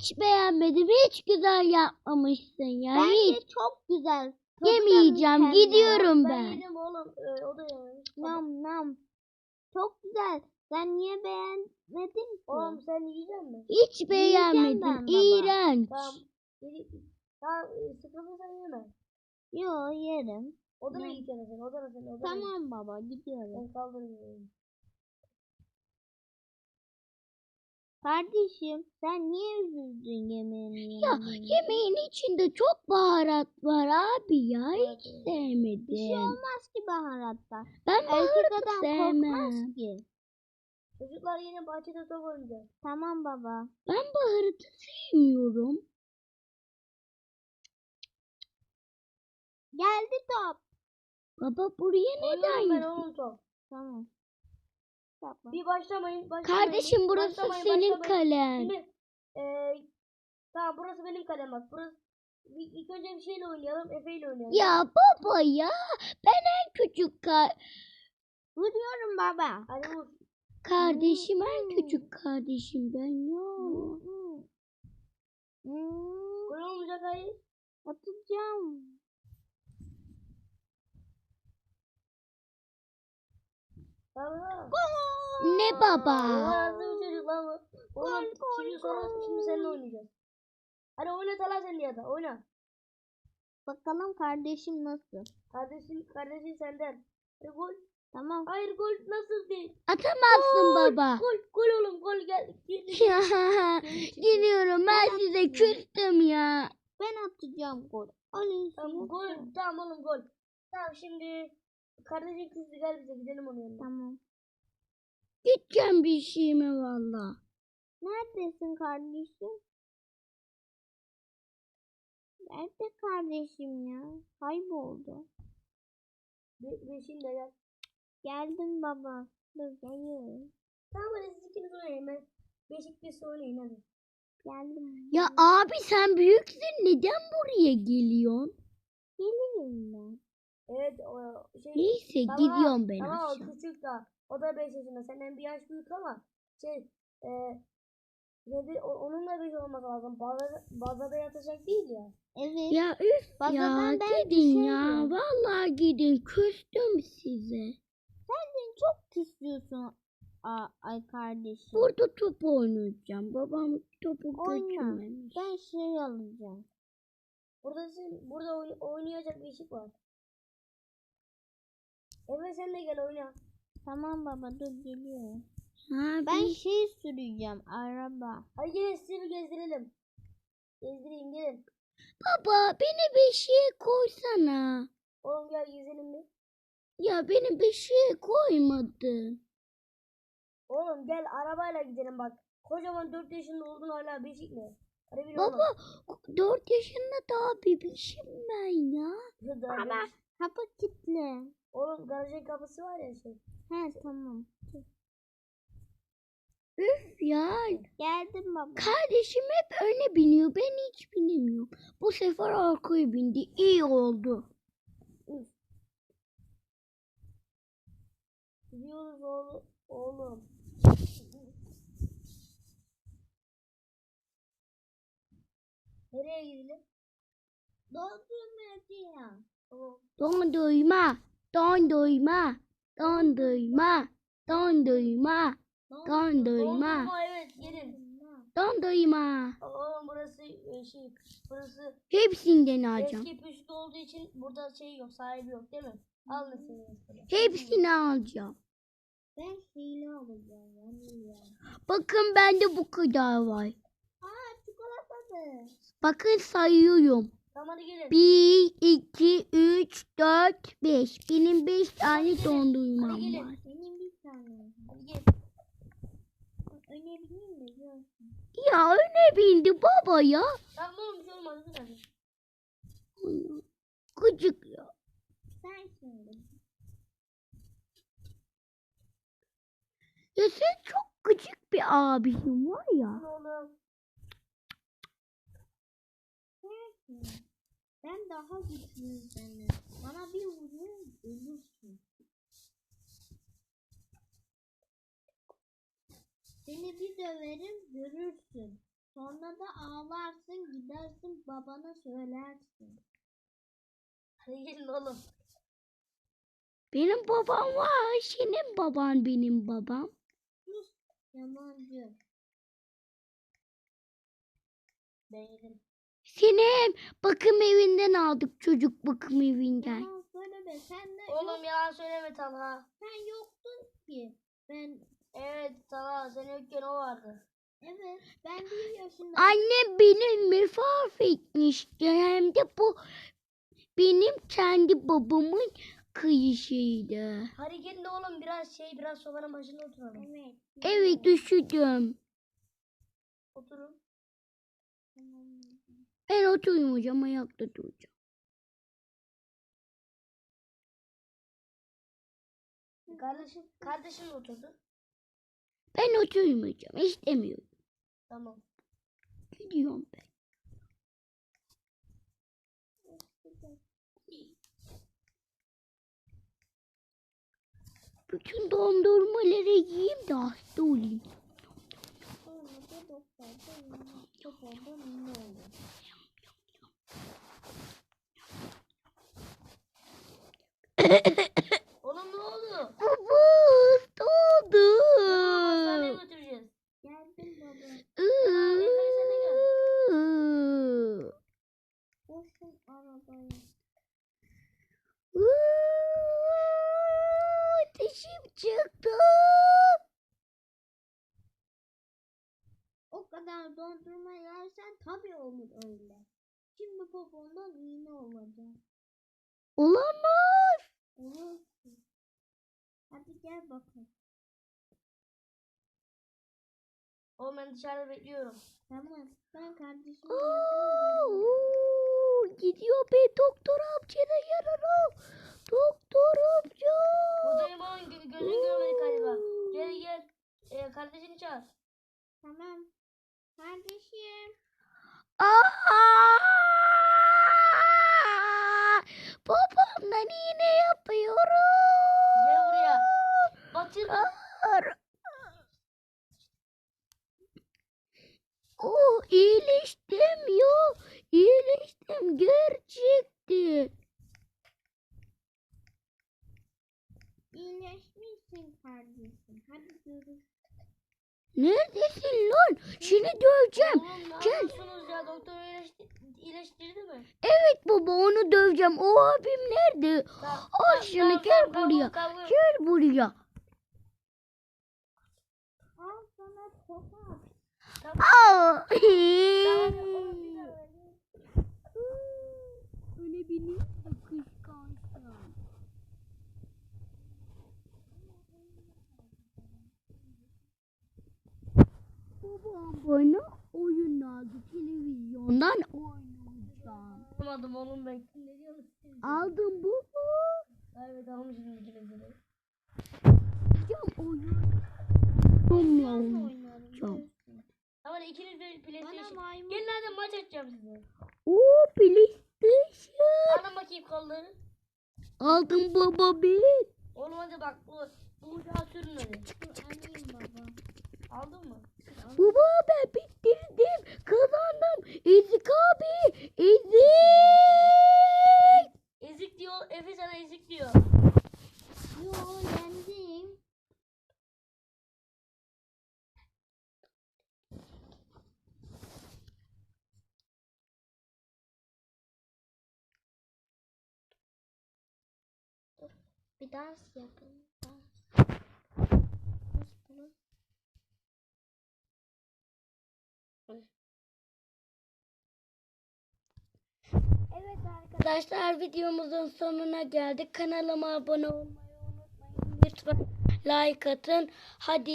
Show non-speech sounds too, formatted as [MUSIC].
Hiç beğenmedim. Hiç güzel yapmamışsın ya. Bence Hiç. çok güzel. Da Yemeyeceğim. Gidiyorum Ben ben. yedim oğlum. Ee, o da yememiş. Nam nam. Çok güzel. Sen niye beğenmedin ki? Oğlum sen yiyecek misin? Hiç beğenmedim. İğrenç. Tamam. Tamam e, sıkıldıysan yeme. Yo yerim. O da Ne? iyi kere sen. O da sen. O da Tamam baba gidiyorum. Ben kaldırmıyorum. Kardeşim sen niye üzüldün yemeğini Ya yemeğin içinde çok baharat var abi ya. Hiç sevmedim. Bir şey olmaz ki baharatta. Ben baharatı sevmem. ki. Çocuklar yine bahçede top oynayacak. Tamam baba. Ben baharatı sevmiyorum. Geldi top. Baba buraya neden ben onun top. Tamam. Yapma. Bir başlamayın. başlamayın. Kardeşim burası Başlamayın, senin başlamayın. kalen. Şimdi eee tamam burası benim kalem bak. Burası bir, ilk önce bir şeyle oynayalım. Efe ile oynayalım. Ya baba ya. Ben en küçük ka- Vuruyorum baba. Hadi vur. kardeşim en Hmm. küçük kardeşim ben ya. Hmm. Hmm. Gol olmayacak hayır. Atacağım. Tamam. Ne baba? Nasıl bir çocuk bu? Oğlum Gol, gol, şimdi sonra gol. şimdi seninle oynayacağız. Hadi oyna Talha sen ya da oyna. Bakalım kardeşim nasıl. Kardeşin kardeşin senden. Hadi gol. Tamam. Hayır gol nasıl değil? Atamazsın baba. Gol gol oğlum gol gel. Gel, gel. Ya gidiyorum ben size küstüm ya. Ben atacağım gol. Alın Tamam gol. Tamam oğlum gol. Tamam şimdi kardeşin küstü gel bize gidelim onun yanına. Tamam. Gideceğim bir şeyime valla. Neredesin kardeşim? Nerede kardeşim ya? Kayboldu. Be beşin de gel. Geldim baba. Dur geliyorum. Tamam hadi siz ikiniz oynayın ben. Beşik birisi oynayın hadi. Geldim. Ya abi sen büyüksün neden buraya geliyorsun? Gelirim ben. Evet o şey. Neyse Tamam, gidiyorum ben Tamam aşağı. küçük daha. O da 5 yaşında. Senden bir yaş büyük ama şey e, yedi, o- onun da 5 olması lazım. Bazada, bazada yatacak değil ya. Evet. Ya üf ya ben gidin ya. düşemiyorum. Vallahi gidin küstüm size. Sen çok küsüyorsun. Aa, ay kardeşim. Burada top oynayacağım. Babam topu Oyna. götürmemiş. Ben şey alacağım. Burada sen, burada oyn- oynayacak bir ışık var. Evet sen de gel oyna. Tamam baba dur geliyorum. Ha, Ben bir- şey süreceğim araba. Hadi gelin sizi bir gezdirelim. Gezdireyim gelin. Baba beni beşiğe koysana. Oğlum gel gezelim bir. Ya beni beşiğe koymadın. Oğlum gel arabayla gidelim bak. Kocaman 4 yaşında oldun hala beşik mi? Bir Baba dört yaşında daha bebişim ben ya. [LAUGHS] Baba kapı kilitli. Oğlum garajın kapısı var ya şey. He tamam. Üf ya. Geldim baba. Kardeşim hep öne biniyor. Ben hiç binemiyorum. Bu sefer arkaya bindi. İyi oldu. Gidiyoruz oğlum. Oğlum. Nereye gidelim? Dondurmacıya. Tamam. Dondurma. Dondurma. Dondurma. Dondurma. Dondurma. Dondurma evet gelin. Dondurma. Oğlum burası e, şey burası Hepsinden alacağım. eski püskü olduğu için burada şey yok sahibi yok değil mi? Al mesela. mesela. Hepsini alacağım. Ben şeyini alacağım. Bakın bende bu kadar var. Aa çikolatalı. Bakın sayıyorum. Tamam hadi gelin. 1, 2, 3, 4, 5. Benim 5 tane dondurmam Hadi gelin. var. Benim bir tane. Hadi. Öne bineyim mi? Yok. Ya öne bindi baba ya. Tamam oğlum bir şey olmaz. dur hadi. Gıcık ya. Sen şimdi. Ya sen çok gıcık bir abim var ya. Oğlum. Sensin. Ben daha güçlüyüm senden. Bana bir vurur ölürsün. Seni bir döverim görürsün. Sonra da ağlarsın gidersin babana söylersin. Gelin oğlum. Benim babam var. Senin baban benim babam. Yalancı. Değilim. Seni bakım evinden aldık çocuk bakım evinden. Yalan söyleme sen de Oğlum yalan söyleme Talha. sen yoktun ki. Ben Evet Talha sen yokken o vardı. evet ben bir yaşında. Annem benim vefat etmişti. Hem de bu benim kendi babamın kıyışıydı. Hadi gelin oğlum biraz şey biraz sobanın başında oturalım. Evet. Evet üşüdüm. Oturun. Tamam. Ben oturmayacağım ayakta duracağım. Kardeşim, kardeşim de oturdu. Ben oturmayacağım. istemiyorum. Tamam. Gidiyorum ben. Bütün dondurmaları yiyeyim de hasta olayım. Sonra da doktorda yine doktorda ne oldu? Oğlum ne oldu? Baba. Tamam hastaneye götüreceğiz. Geldim baba. Boşun arabayı. Dişim çıktı. O kadar dondurma yersen tabii olur öyle. Şimdi popondan iğne olacak. Olamaz. Olur. Hadi gel bakalım. Oğlum ben dışarıda bekliyorum. Tamam. Ben oo, Gidiyor be doktor amcana yararım. Doktor amca. Buradayım oğlum gö- gözün görmedi galiba. Gel gel. Ee, kardeşini çağır. Tamam. Kardeşim. Aa! Babamdan iğne yapıyorum. Gel buraya. Batır. Ar- Oh iyileştim yo. İyileştim gerçekten. İyileşmişsin kardeşim. Hadi görüşürüz. Neredesin lan? Seni döveceğim. Oğlum Gel. ya? Doktor iyileşti, iyileştirdi mi? Evet baba onu döveceğim. O abim nerede? Al şunu gel buraya. Gel buraya. Al sana tokat. Aa! Tamam, Öyle beni de kıskansın. Babam bana oyun aldı. Televizyondan oynayacağım. Almadım oğlum ben. Aldım baba. Evet almışım ikinizi de. Yapacağım oyun. Nasıl oynayacağım. Ama ikiniz de PlayStation. Gelin hadi maç açacağım size. Oo PlayStation. Alın bakayım kolları. Aldım baba bir. Oğlum hadi bak bu bu ucağı sürün hadi. Aldın mı? Baba ben bitirdim. Kazandım. Ezik abi. Ezik. Ezik diyor. Efe sana ezik diyor. Yo Bir dans yapalım. Dans. Nasıl bunu? Evet arkadaşlar videomuzun sonuna geldik. Kanalıma abone olmayı unutmayın. Lütfen like atın. Hadi